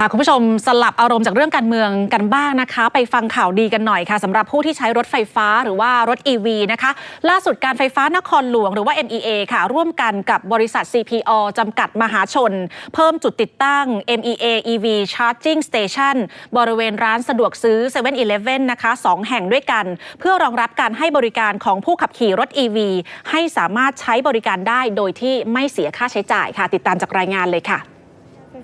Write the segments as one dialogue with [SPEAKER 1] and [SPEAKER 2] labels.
[SPEAKER 1] ค่ะคุณผู้ชมสลับอารมณ์จากเรื่องการเมืองกันบ้างนะคะ ไปฟังข่าวดีกันหน่อยค่ะสำหรับผู้ที่ใช้รถไฟฟ้าหรือว่ารถ EV นะคะล่าสุดการไฟฟ้านครหลวงหรือว่า MEA ค่ะ ร่วมกันกับบริษัท CPO จำกัดมหาชน เพิ่มจุดติดตั้ง MEA EV Charging Station บริเวณร้านสะดวกซื้อ7 e เ e ่ e อนะคะสองแห่งด้วยกัน เพื่อรองรับการให้บริการของผู้ขับขี่รถ EV ให้สามารถใช้บริการได้โดยที่ไม่เสียค่าใช้จ่ายค่ะ ติดตามจากรายงานเลยค่ะ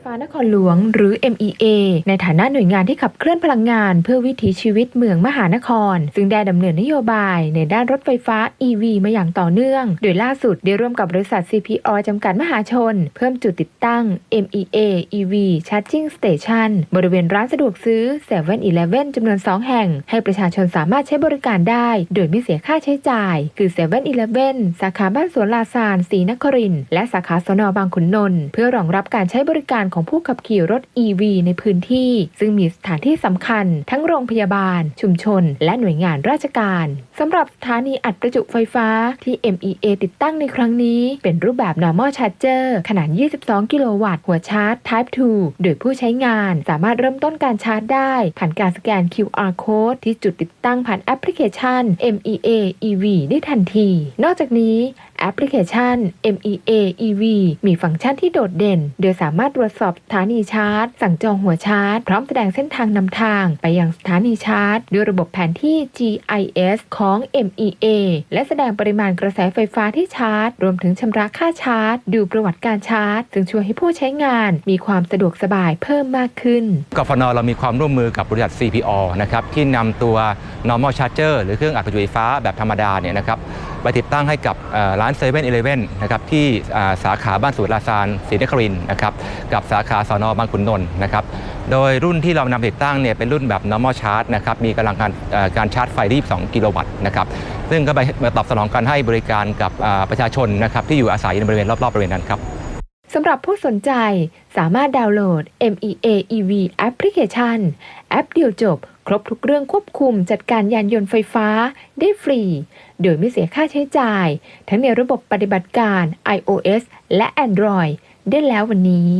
[SPEAKER 2] ฟ้านครหลวง หรือ MEA ในฐานะหน่วยงานที่ขับเคลื่อนพลังงาน เพื่อวิถีชีวิตเมืองมหานคร ซึ่งได้ดำเนินนโยบายในด้านรถไฟฟ้า EV มาอย่างต่อเนื่อง โดยล่าสุดได้ร่วมกับบริษัท CPO จำกัดมหาชน เพิ่มจุดติดตั้ง MEA EV Charging Station บริเวณร้านสะดวกซื้อ7 e เ e ่ e อจำนวน 2 แห่ง ให้ประชาชนสามารถใช้บริการได้ โดยไม่เสียค่าใช้จ่าย คือ7 e เ e ่ e สาขาบ้านสวนลาซานศรีนครินและสาขาสนบางขุนนนท์เพื่อรองรับการใช้บริการของผู้ขับขี่รถ EV ในพื้นที่ ซึ่งมีสถานที่สำคัญ ทั้งโรงพยาบาล ชุมชน และหน่วยงานราชการสำหรับสถานีอัดประจุไฟฟ้าที่ MEA ติดตั้งในครั้งนี้ เป็นรูปแบบ normal charger ขนาด 22 กิโลวัตต์ หัวชาร์จ Type 2 โดยผู้ใช้งานสามารถเริ่มต้นการชาร์จได้ ผ่านการสแกน QR code ที่จุดติดตั้งผ่านแอปพลิเคชัน MEA EV ได้ทันที นอกจากนี้ แอปพลิเคชัน MEA EV มีฟังก์ชันที่โดดเด่น โดยสามารถตรวจสอบสถานีชาร์จ สั่งจองหัวชาร์จ พร้อมแสดงเส้นทางนำทาง ไปยังสถานีชาร์จ ด้วยระบบแผนที่ GIS ของ MEA และแสดงปริมาณกระแสไฟฟ้าที่ชาร์จ รวมถึงชำระค่าชาร์จ ดูประวัติการชาร์จ ซึ่งช่วยให้ผู้ใช้งาน มีความสะดวกสบายเพิ่มมากขึ้น
[SPEAKER 3] กฟนเรามีความร่วมมือกับบริษัท CPO นะครับที่นำตัว normal charger หรือเครื่องอัดประจุไฟฟ้าแบบธรรมดาเนี่ยนะครับไปติดตั้งให้กับเอ่อร้าน7 e เ e ่ e อนะครับที่สาขาบ้านสวนลาซานศรีนครินนะครับกับสาขาสอนอบางขุนนนท์นะครับโดยรุ่นที่เรานำติดตั้งเนี่ยเป็นรุ่นแบบ normal charge นะครับมีกำลังการการชาร์จไฟที่2กิโลวัตต์นะครับซึ่งก็ไปตอบสนองการให้บริการกับประชาชนนะครับที่อยู่อาศัยในบริเวณรอบ ๆ บริเวณนั้นครับ
[SPEAKER 2] สำหรับผู้สนใจสามารถดาวน์โหลด MEA EV Application แอปเดียวจบ ครบทุกเรื่องควบคุมจัดการยานยนต์ไฟฟ้าได้ฟรี โดยไม่เสียค่าใช้จ่าย ทั้งในระบบปฏิบัติการ iOS และ Android ได้แล้ววันนี้